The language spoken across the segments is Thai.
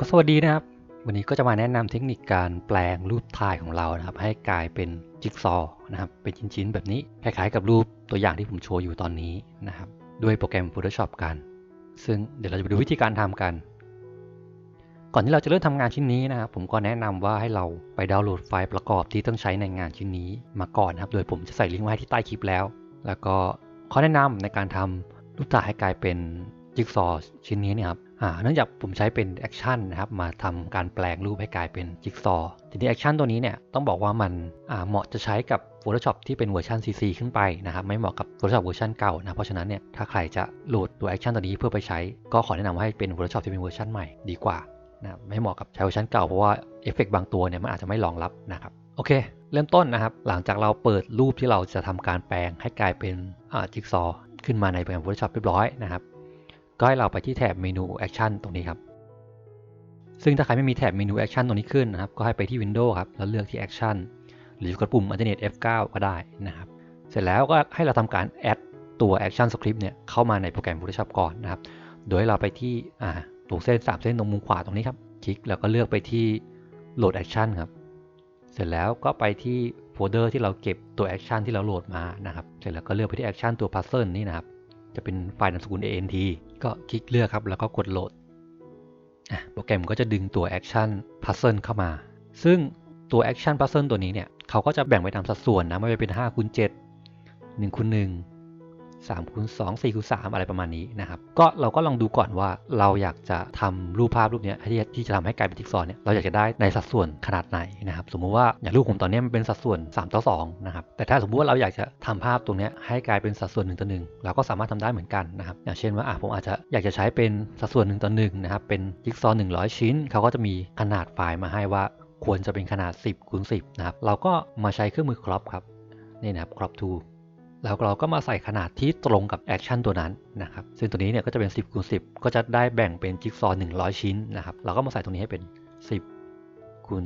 ก็สวัสดีนะครับ วันนี้ก็จะมาแนะนำเทคนิคการแปลงรูปถ่ายของเรานะครับ ให้กลายเป็นจิ๊กซอว์นะครับ เป็นชิ้นๆ แบบนี้คล้ายๆ กับรูปตัวอย่างที่ผมโชว์อยู่ตอนนี้นะครับ ด้วยโปรแกรม Photoshop กัน ซึ่งเดี๋ยวเราจะไปดูวิธีการทำกัน ก่อนที่เราจะเริ่มทำงานชิ้นนี้นะครับ ผมก็แนะนำว่าให้เราไปดาวน์โหลดไฟล์ประกอบที่ต้องใช้ในงานชิ้นนี้มาก่อนนะครับ โดยผมจะใส่ลิงก์ไว้ที่ใต้คลิปแล้ว แล้วก็ข้อแนะนำในการทำรูปถ่ายให้กลายเป็นจิ๊กซอว์ชิ้นนี้เนี่ยครับ เนื่องจากผมใช้เป็นแอคชั่นนะครับมาทำการแปลงรูปให้กลายเป็นจิ๊กซอว์ทีนี้แอคชั่นตัวนี้เนี่ยต้องบอกว่ามันเหมาะจะใช้กับ Photoshop ที่เป็นเวอร์ชัน CC ขึ้นไปนะครับไม่เหมาะกับ Photoshop เวอร์ชันเก่านะเพราะฉะนั้นเนี่ยถ้าใครจะโหลดตัวแอคชั่นตัวนี้เพื่อไปใช้ ก็ขอแนะนำให้เป็น Photoshop ที่เป็นเวอร์ชันใหม่ดีกว่านะไม่เหมาะกับใช้เวอร์ชันเก่าเพราะว่าเอฟเฟกบางตัวเนี่ยมันอาจจะไม่รองรับนะครับโอเค เริ่มต้นนะครับหลังจากเราเปิดรูปที่เราจะทำการแปลงให้กลายเป็นจิ๊กซอขึ้นมาในโปรแกรม Photoshop เรียบร้อยนะครับ ก็ให้เราไปที่แถบเมนูแอคชั่นตรงนี้ครับ ซึ่งถ้าใครไม่มีแถบเมนูแอคชั่นตรงนี้ขึ้นนะครับ ก็ให้ไปที่ Windows ครับ แล้วเลือกที่แอคชั่นหรือกดปุ่ม Alternate F9 ก็ได้นะครับ เสร็จแล้วก็ให้เราทำการแอดตัว Action Script เนี่ยเข้ามาในโปรแกรม Photoshop ก่อนนะครับ โดยเราไปที่ตรงเส้น 3 เส้นตรงมุมขวาตรงนี้ครับ คลิกแล้วก็เลือกไปที่ Load Action ครับ เสร็จแล้วก็ไปที่โฟลเดอร์ที่เราเก็บตัว Action ที่เราโหลดมานะครับ เสร็จแล้วก็เลือกไปที่ Action ตัว Puzzle นี่นะครับ จะเป็นไฟล์นามสกุล ANT ก็คลิกเลือกครับ แล้วก็กดโหลดโปรแกรมก็จะดึงตัว Action Puzzle เข้ามา ซึ่งตัว Action Puzzle ตัวนี้เนี่ยเขาก็จะแบ่งไปตามสัดส่วนนะไม่ว่าจะเป็น5คูณ7 1คูณ1 3คูณ2 4คูณ3อะไรประมาณนี้นะครับ ก็เราก็ลองดูก่อนว่าเราอยากจะทำรูปภาพรูปนี้ที่ที่จะทำให้กลายเป็นจิ๊กซอว์เนี่ยเราอยากจะได้ในสัดส่วนขนาดไหนนะครับ สมมุติว่าอย่างรูปผมตอนนี้มันเป็นสัดส่วน3ต่อ2นะครับแต่ถ้าสมมุติว่าเราอยากจะทำภาพตรงนี้ให้กลายเป็นสัดส่วน1ต่อ1เราก็สามารถทำได้เหมือนกันนะครับอย่างเช่นว่าอะผมอาจจะอยากจะใช้เป็นสัดส่วน1ต่อ1นะครับเป็นจิ๊กซอว์100 ชิ้นเขาก็จะมีขนาดไฟล์มาให้ว่าควรจะเป็นขนาด 10คูณ10นะครับเราก็มาใช้เครื่องมือ crop ครับนี่นะครับ crop tool แล้วเราก็มาใส่ขนาดที่ตรงกับแอคชั่นตัวนั้นนะครับซึ่งตัวนี้เนี่ยก็จะเป็น 10คูณ10 ก็จะได้แบ่งเป็นจิ๊กซอว์100 ชิ้นนะครับเราก็มาใส่ตรงนี้ให้เป็น 10คูณ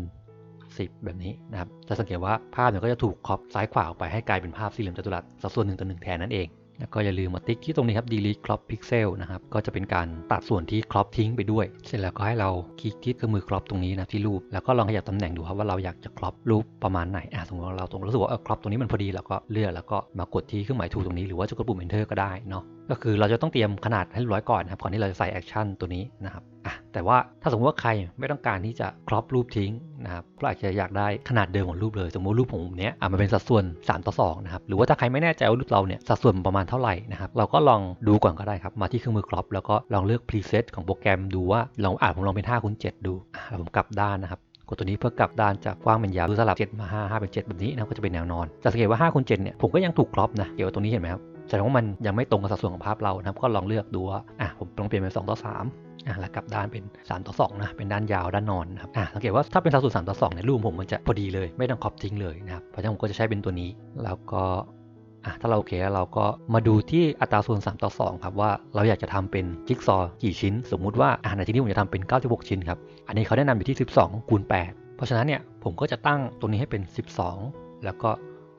10 แบบนี้นะครับจะสังเกตว่าภาพเนี่ยก็จะถูกครอปซ้ายขวาออกไปให้กลายเป็นภาพสี่เหลี่ยมจัตุรัสสัดส่วน1ต่อ1แทนนั่นเองแล้วก็อย่าลืมมาติ๊กที่ตรงนี้ครับ delete crop pixel นะครับ ก็จะเป็นการตัดส่วนที่ crop ทิ้งไปด้วย เสร็จแล้วก็ให้เราคลิกที่เครื่องมือ crop ตรงนี้นะที่รูป แล้วก็ลองขยับตำแหน่งดูครับว่าเราอยากจะ crop รูปประมาณไหน อะสมมติว่าเราตรงรู้สึกว่าเออ crop ตรงนี้มันพอดี แล้วก็เลือกแล้วก็มากดที่เครื่องหมายถูกตรงนี้หรือว่าจะกดปุ่ม enter ก็ได้เนาะ ก็คือเราจะต้องเตรียมขนาดให้ร้อยก่อนนะครับก่อนที่เราจะใส่ action ตัวนี้นะครับอะแต่ว่าถ้าสมมติว่าใครไม่ต้องการที่จะครอปรูปทิ้งนะครับก็อาจจะอยากได้ขนาดเดิมของรูปเลย สมมติรูปผมเนี้ยอะมันเป็นสัดส่วน 3 ต่อ2นะครับหรือว่าถ้าใครไม่แน่ใจว่ารูปเราเนี่ยสัดส่วนประมาณเท่าไหร่นะครับเราก็ลองดูก่อนก็ได้ครับมาที่เครื่องมือครอปแล้วก็ลองเลือก preset ของโปรแกรมดูว่าลองอ่านผมลองเป็น5คูณ7ดูอะผมกลับด้านนะครับกดตัวนี้เพื่อกลับด้านจากกว้างเป็นยาวสลับ7มา5 5เป็น7แบบนี้นะก็จะเป็นแนวนอนจะสังเกตว่า5คูณ7เนี่ยผมก็ยังถูกครอปนะเกี่ยวกับตรงนี้เห็นไหมครับ แสดงว่ามันยังไม่ตรงกับสัดส่วนของภาพเรานะครับก็ลองเลือกดูว่าอะผมลองเปลี่ยนเป็น2ต่อ3อะแล้วกลับด้านเป็น3ต่อ2นะเป็นด้านยาวด้านนอนนะครับอะสังเกตว่าถ้าเป็นสัดส่วน3ต่อ2ในรูปผมมันจะพอดีเลยไม่ต้องครอปทิ้งเลยนะครับเพราะฉะนั้นผมก็จะใช้เป็นตัวนี้ แล้วก็อะถ้าเราโอเคแล้วเราก็มาดูที่อัตราส่วน3ต่อ2ครับว่าเราอยากจะทำเป็นจิ๊กซอกี่ชิ้น สมมุติว่าอะในที่นี้ผมจะทำเป็น 96 ชิ้นครับอันนี้เขาแนะนำอยู่ที่ 12คูณ8เพราะฉะนั้นเนี่ยผมก็จะตั้งตรงนี้ให้เป็น 12 แล้วก็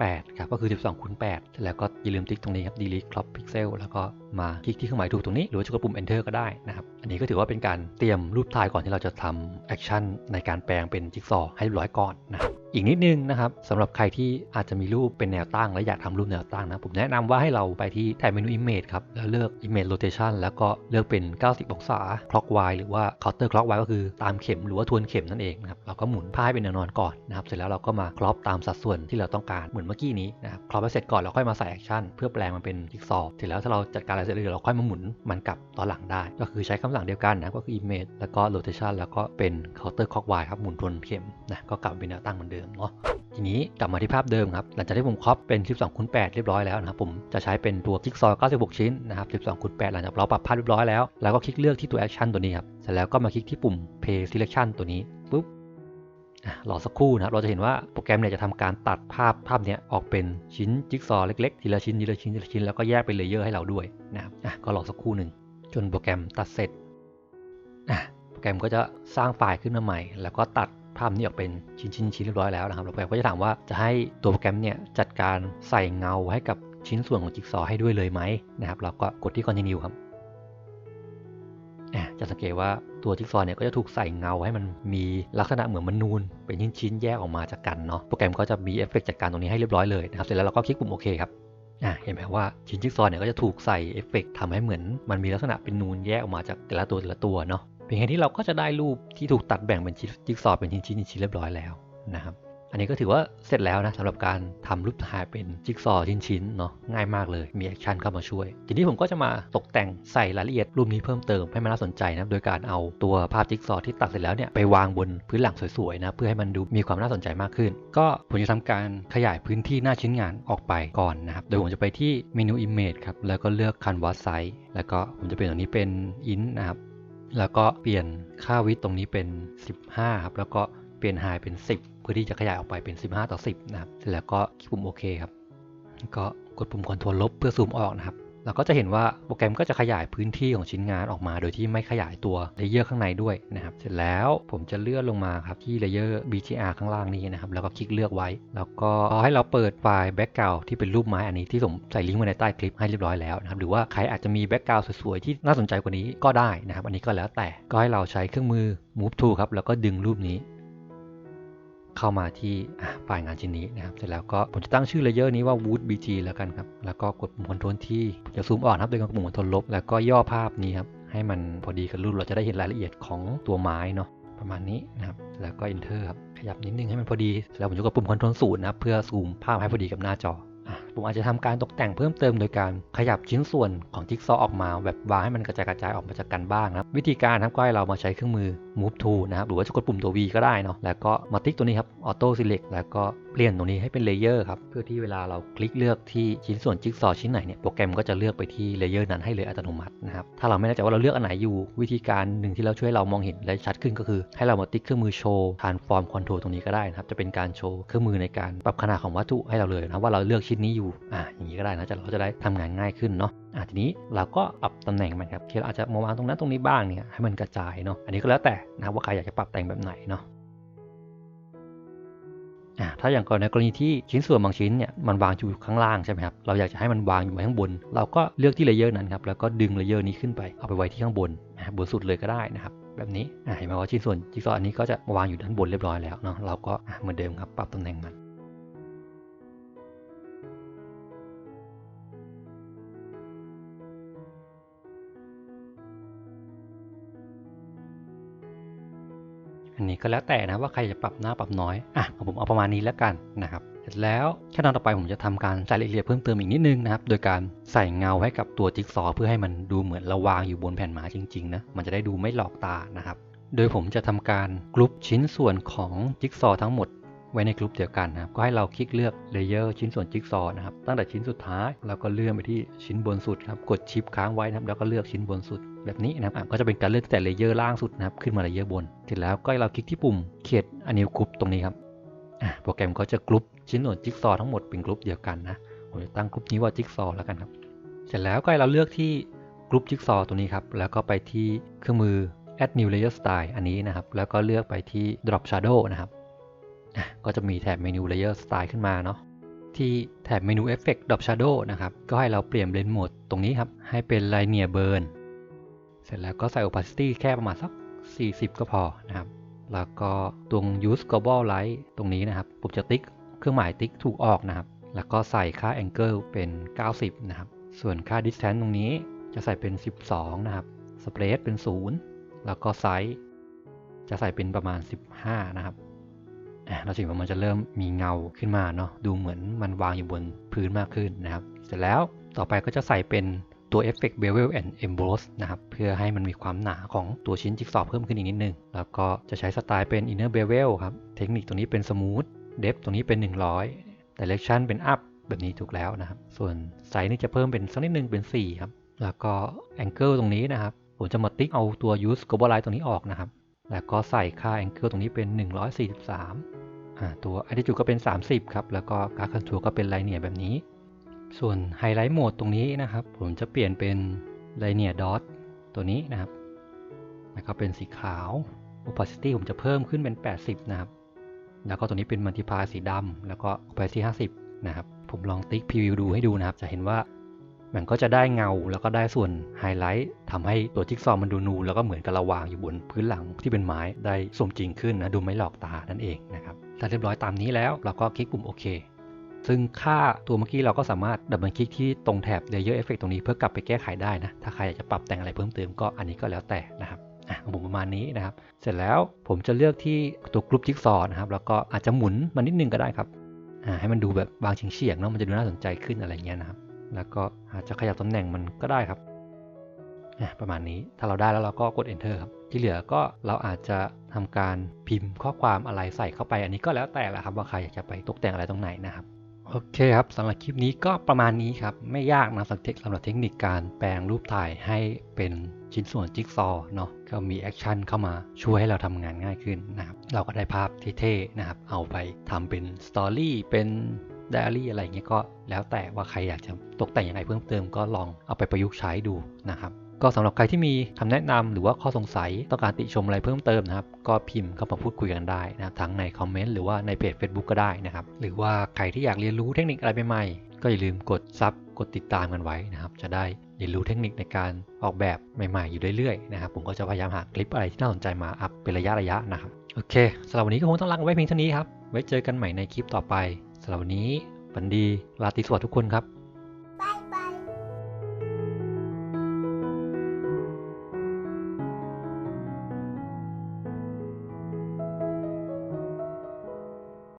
8 ครับ ก็คือ 12คูณ8แล้วก็อย่าลืมติ๊กตรงนี้ครับ delete crop pixel แล้วก็ มาคลิกที่เครื่องหมายถูกตรงนี้ หรือว่าจะกดปุ่ม enter ก็ได้นะครับ อันนี้ก็ถือว่าเป็นการเตรียมรูปถ่ายก่อนที่เราจะทำ action ในการแปลงเป็นจิ๊กซอว์ให้เรียบร้อยก่อนนะครับอีกนิดนึงนะครับสำหรับใครที่อาจจะมีรูปเป็นแนวตั้ง และอยากทำรูปแนวตั้งนะ ผมแนะนำว่าให้เราไปที่แถบเมนู image ครับ แล้วเลือก image rotation แล้วก็เลือกเป็น 90 องศา clockwise หรือว่า counter clockwise ก็คือตามเข็มหรือว่าทวนเข็มนั่นเองนะครับเราก็หมุนผ้าให้เป็นแนวนอนก่อนนะครับเสร็จแล้วเราก็มาครอปตามสัดส่วนที่เราต้องการเหมือนเมื่อกี้นี้นะครับครอปไปเสร็จก่อนเราค่อยมาใส่ action เพื่อแปลงมันเป็นจิ๊กซอว์เสร็จแล้วถ้าเราจัดการอะไรเสร็จเดี๋ยวเราค่อยมาหมุนมันกลับตอนหลังได้ ก็คือใช้คำสั่งเดียวกันนะก็คือ image แล้วก็ rotation แล้วก็เป็น counter clockwise ครับหมุนทวนเข็มนะก็กลับเป็นแนวตั้งเหมือนเดิมเนาะทีนี้กลับมาที่ภาพเดิมครับหลังจากที่ผมครอปเป็น 12คูณ8เรียบร้อยแล้วนะครับผมจะใช้เป็นตัวจิ๊กซอว์96 ชิ้นนะครับ12คูณ8หลังจากเราปรับภาพเรียบร้อยแล้วแล้วก็คลิกเลือกที่ตัว Action ตัวนี้ครับเสร็จแล้วก็มาคลิกที่ปุ่ม Play Selection ตัวนี้ปุ๊บ รอสักครู่นะครับเราจะเห็นว่าโปรแกรมเนี่ยจะทำการตัดภาพภาพเนี้ยออกเป็นชิ้นจิ๊กซอว์เล็กๆ ทีละชิ้นทีละชิ้นทีละชิ้นแล้วก็แยกเป็นเลเยอร์ให้เราด้วยนะครับก็รอสักครู่หนึ่งจนโปรแกรมตัดเสร็จโปรแกรมก็จะสร้างไฟล์ขึ้นมาใหม่ แล้วก็ตัดภาพนี้ออกเป็นชิ้นชิ้นชิ้นเรียบร้อยแล้วนะครับโปรแกรมก็จะถามว่าจะให้ตัวโปรแกรมเนี่ยจัดการใส่เงาให้กับชิ้นส่วนของจิ๊กซอว์ให้ด้วยเลยไหมนะครับเราก็กดที่ continue ครับ จะสังเกตว่าตัวจิ๊กซอว์เนี่ยก็จะถูกใส่เงาให้มันมีลักษณะเหมือนมันนูน เป็นชิ้นๆแยกออกมาจากกันเนาะโปรแกรมก็จะมีเอฟเฟกต์จัดการตรงนี้ให้เรียบร้อยเลยนะครับเสร็จแล้วเราก็คลิกปุ่มโอเคครับอะเห็นไหมว่าชิ้นจิ๊กซอว์เนี่ยก็จะถูกใส่เอฟเฟกต์ทำให้เหมือนมันมีลักษณะเป็นนูนแยกออกมาจากแต่ละตัวแต่ละตัวเนาะเพียงแค่นี้เราก็จะได้รูปที่ถูกตัดแบ่งเป็นจิ๊กซอว์เป็นชิ้นๆชิ้นเรียบร้อยแล้วนะครับ อันนี้ก็ถือว่าเสร็จแล้วนะสำหรับการทำรูปถ่ายเป็นจิ๊กซอว์ชิ้นๆเนาะง่ายมากเลยมีแอคชั่นเข้ามาช่วย ทีนี้ผมก็จะมาตกแต่งใส่รายละเอียดรูปนี้เพิ่มเติมให้มันน่าสนใจนะโดยการเอาตัวภาพจิ๊กซอว์ที่ตัดเสร็จแล้วเนี่ยไปวางบนพื้นหลังสวยๆนะเพื่อให้มันดูมีความน่าสนใจมากขึ้น ก็ผมจะทำการขยายพื้นที่หน้าชิ้นงานออกไปก่อนนะครับโดยผมจะไปที่เมนู Image ครับแล้วก็เลือก Canvas Size แล้วก็ผมจะเปลี่ยนตรงนี้เป็น int นะครับแล้วก็เปลี่ยนค่าวิดตรงนี้เป็น 15ครับแล้วก็เปลี่ยน high เป็น 10 พื่อที่จะขยายออกไปเป็น 15 ต่อ 10 นะครับเสร็จแล้วก็คลิกปุ่มโอเคครับก็กดปุ่ม Ctrl ลลบเพื่อซูมออกนะครับเราก็จะเห็นว่าโปรแกรมก็จะขยายพื้นที่ของชิ้นงานออกมา โดยที่ไม่ขยายตัวเลเยอร์ข้างในด้วยนะครับ เสร็จแล้วผมจะเลื่อนลงมาครับที่เลเยอร์ BGR ข้างล่างนี้นะครับ แล้วก็คลิกเลือกไว้ แล้วก็ให้เราเปิดไฟล์ background ที่เป็นรูปไม้อันนี้ที่ผมใส่ลิงก์ไว้ในใต้คลิปให้เรียบร้อยแล้วนะครับ หรือว่าใครอาจจะมี background สวยๆ ที่น่าสนใจกว่านี้ก็ได้นะครับ อันนี้ก็แล้วแต่ ก็ให้เราใช้เครื่องมือ move to ครับ แล้วก็ดึงรูปนี้ เข้ามาที่อะไฟล์งานชิ้นนี้นะครับ เสร็จแล้วก็ผมจะตั้งชื่อเลเยอร์นี้ว่า wood bg แล้วกันครับ แล้วก็กดปุ่มคอนโทรลที่จะซูมออกครับโดยการกดปุ่มคอนโทรลลบ แล้วก็ย่อภาพนี้ครับ ให้มันพอดีกับรูปเราจะได้เห็นรายละเอียดของตัวไม้เนาะประมาณนี้นะครับ แล้วก็ enter ครับ ขยับนิดนึงให้มันพอดี แล้วผมจะกดปุ่มคอนโทรลศูนย์นะครับ เพื่อซูมภาพให้พอดีกับหน้าจอ ผมอาจจะทำการตกแต่งเพิ่มเติมโดยการขยับชิ้นส่วนของจิ๊กซอออกมา แบบวางให้มันกระจายกระจายออกมาจากกันบ้างนะครับ วิธีการนะครับก็ให้เรามาใช้เครื่องมือ move to นะครับหรือว่าจะกดปุ่มตัว V ก็ได้เนาะแล้วก็มาติ๊กตัวนี้ครับ auto select แล้วก็เปลี่ยนตรงนี้ให้เป็นเลเยอร์ครับ เพื่อที่เวลาเราคลิกเลือกที่ชิ้นส่วนจิ๊กซอว์ชิ้นไหนเนี่ย โปรแกรมก็จะเลือกไปที่เลเยอร์นั้นให้เลยอัตโนมัตินะครับ ถ้าเราไม่แน่ใจว่าเราเลือกอันไหนอยู่ วิธีการหนึ่งที่เราช่วยเรามองเห็นและชัดขึ้นก็คือ ให้เรามาติ๊กเครื่องมือโชว์ transform control ตรงนี้ก็ได้นะครับ จะเป็นการโชว์เครื่องมือในการปรับขนาดของวัตถุให้เราเลยนะว่าเราเลือกชิ้นนี้อยู่ อ่าอย่างนี้ก็ได้นะจะเราจะได้ทำงานง่ายขึ้นเนาะอะทีนี้เราก็ปรับตำแหน่งมันครับที่เราอาจจะมาวางตรงนั้นตรงนี้บ้างเนี่ยให้มันกระจายเนาะอันนี้ก็แล้วแต่นะว่าใครอยากจะปรับแต่งแบบไหนเนาะ ถ้าอย่างกรณีกรณีที่ชิ้นส่วนบางชิ้นเนี่ยมันวางอยู่ข้างล่างใช่ไหมครับเราอยากจะให้มันวางอยู่ข้างบน เราก็เลือกที่เลเยอร์นั้นครับแล้วก็ดึงเลเยอร์นี้ขึ้นไปเอาไปไว้ที่ข้างบนบนสุดเลยก็ได้นะครับแบบนี้เห็นไหมว่าชิ้นส่วนจิ๊กซอว์อันนี้ก็จะวางอยู่ด้านบนเรียบร้อยแล้วเนาะเราก็เหมือนเดิมครับปรับตำแหน่งมัน อันนี้ก็แล้วแต่นะว่าใครจะปรับหน้าปรับน้อยอะผมเอาประมาณนี้แล้วกันนะครับเสร็จแล้วขั้นตอนต่อไปผมจะทำการใส่รายละเอียดเพิ่มเติมอีกนิดนึงนะครับ โดยการใส่เงาให้กับตัวจิ๊กซอว์เพื่อให้มันดูเหมือนเราวางอยู่บนแผ่นไม้จริงๆนะ มันจะได้ดูไม่หลอกตานะครับ โดยผมจะทำการกรุ๊ปชิ้นส่วนของจิ๊กซอว์ทั้งหมดไว้ในกลุ่มเดียวกันนะครับ ก็ให้เราคลิกเลือกเลเยอร์ชิ้นส่วนจิ๊กซอว์นะครับ ตั้งแต่ชิ้นสุดท้าย แล้วก็เลื่อนไปที่ชิ้นบนสุดครับ กดชิปค้างไว้นะครับ แล้วก็เลือกชิ้นบนสุด แบบนี้นะครับก็จะเป็นการเลือกตั้งแต่เลเยอร์ล่างสุดนะครับขึ้นมาเลเยอร์บน เสร็จแล้วก็ให้เราคลิกที่ปุ่มเขียนอนนี้กรุ๊ปตรงนี้ครับโปรแกรมก็จะกรุ๊ปชิ้นส่วนจิ๊กซอว์ทั้งหมดเป็นกรุ๊ปเดียวกันนะผมจะตั้งกรุ๊ปนี้ว่าจิ๊กซอว์แล้วกันครับ เสร็จแล้วก็ให้เราเลือกที่กรุ๊ปจิ๊กซอว์ตัวนี้ครับ แล้วก็ไปที่เครื่องมือ add new layer style อันนี้นะครับ แล้วก็เลือกไปที่ drop shadow นะครับ ก็จะมีแถบเมนู Layer Style ขึ้นมาเนาะ ที่แถบเมนู Effect Drop Shadow นะครับ ก็ให้เราเปลี่ยน Blend Mode ตรงนี้ครับ ให้เป็น Linear Burn เสร็จแล้วก็ใส่ Opacity แค่ประมาณสัก 40 ก็พอนะครับ แล้วก็ตรง Use Global Light ตรงนี้นะครับ ผมจะติ๊กเครื่องหมายติ๊กถูกออกนะครับ แล้วก็ใส่ค่า Angle เป็น 90 นะครับ ส่วนค่า Distance ตรงนี้จะใส่เป็น 12 นะครับ Spread เป็น 0 แล้วก็ Size จะใส่เป็นประมาณ 15 นะครับอะเราถึงว่ามันจะเริ่มมีเงาขึ้นมาเนาะ ดูเหมือนมันวางอยู่บนพื้นมากขึ้นนะครับ เสร็จแล้วต่อไปก็จะใส่เป็น ตัว Effect Bevel and Emboss นะครับเพื่อให้มันมีความหนาของตัวชิ้นจิ๊กซอว์เพิ่มขึ้นอีกนิดนึง แล้วก็จะใช้สไตล์เป็น Inner Bevel ครับเทคนิคตรงนี้เป็น Smooth d e p t ตรงนี้เป็น 100 Direction เป็น Up แบบนี้ถูกแล้วนะครับ ส่วนไซส์นี่จะเพิ่มเป็นสักนิดนึงเป็น 4 ครับ แล้วก็ Angle ตรงนี้นะครับ ผมจะมาติ๊กเอาตัว Use Global Light ตรงนี้ออกนะครับ แล้วก็ใส่ค่า Angle ตรงนี้เป็น 143อ่าตัว attitude ก็เป็น 30 ครับ แล้วก็การ control ก็เป็น linear แบบนี้ ส่วน highlight mode ตรงนี้นะครับ ผมจะเปลี่ยนเป็น linear dot ตัวนี้นะครับแล้วก็เป็นสีขาว opacity ผมจะเพิ่มขึ้นเป็น 80 นะครับ แล้วก็ตัวนี้เป็น multiply สีดำแล้วก็ opacity 50 นะครับ ผมลองติ๊ก preview ดูให้ดูนะครับ จะเห็นว่ามันก็จะได้เงาแล้วก็ได้ส่วนไฮไลท์ทำให้ตัวจิ๊กซอว์มันดูนู แล้วก็เหมือนกับเราวางอยู่บนพื้นหลังที่เป็นไม้ได้สมจริงขึ้นนะ ดูไม่หลอกตานั่นเองนะครับถ้าเรียบร้อยตามนี้แล้วเราก็คลิกปุ่มโอเค ซึ่งค่าตัวเมื่อกี้เราก็สามารถดับเบิลคลิกที่ตรงแถบ Layer Effect ตรงนี้เพื่อกลับไปแก้ไขได้นะ ถ้าใครอยากจะปรับแต่งอะไรเพิ่มเติมก็อันนี้ก็แล้วแต่นะครับอะของผมประมาณนี้นะครับ เสร็จแล้วผมจะเลือกที่ตัวกรุ๊ปจิ๊กซอว์นะครับ แล้วก็อาจจะหมุนมานิดนึงก็ได้ครับอ่าให้มันดูแบบบางเฉียงๆเนาะมันจะดูน่าสนใจขึ้นอะไรเงี้ยนะครับ แล้วก็อาจจะขยับตำแหน่งมันก็ได้ครับอะประมาณนี้ถ้าเราได้แล้วเราก็กด enter ครับ ที่เหลือก็เราอาจจะทำการพิมพ์ข้อความอะไรใส่เข้าไป อันนี้ก็แล้วแต่ละครับว่าใครอยากจะไปตกแต่งอะไรตรงไหนนะครับ โอเคครับสำหรับคลิปนี้ก็ประมาณนี้ครับ ไม่ยากนะสำหรับเทคสำหรับเทคนิคการแปลงรูปถ่ายให้เป็นชิ้นส่วนจิ๊กซอว์เนาะก็มีแอคชั่นเข้ามาช่วยให้เราทำงานง่ายขึ้นนะครับ เราก็ได้ภาพเท่ๆนะครับ เอาไปทำเป็นสตอรี่เป็นไดอารี่อะไรเงี้ยก็แล้วแต่ว่าใครอยากจะตกแต่งยังไงเพิ่มเติมก็ลองเอาไปประยุกต์ใช้ดูนะครับ ก็สำหรับใครที่มีคำแนะนำหรือว่าข้อสงสัยต้องการติชมอะไรเพิ่มเติมนะครับ ก็พิมพ์เข้ามาพูดคุยกันได้นะครับทั้งในคอมเมนต์หรือว่าในเพจ Facebook ก็ได้นะครับ หรือว่าใครที่อยากเรียนรู้เทคนิคอะไรใหม่ๆก็อย่าลืมกดซับกดติดตามกันไว้นะครับ จะได้เรียนรู้เทคนิคในการออกแบบใหม่ๆ อยู่เรื่อยๆนะครับ ผมก็จะพยายามหาคลิปอะไรที่น่าสนใจมาอัพเป็นระยะระยะๆนะครับ โอเคสำหรับวันนี้ก็คงต้องลากันไว้เพียงเท่านี้ครับ ไว้เจอกันใหม่ในคลิปต่อไปสำหรับวันนี้ฝันดี ราตรีสวัสดิ์ทุกคนครับ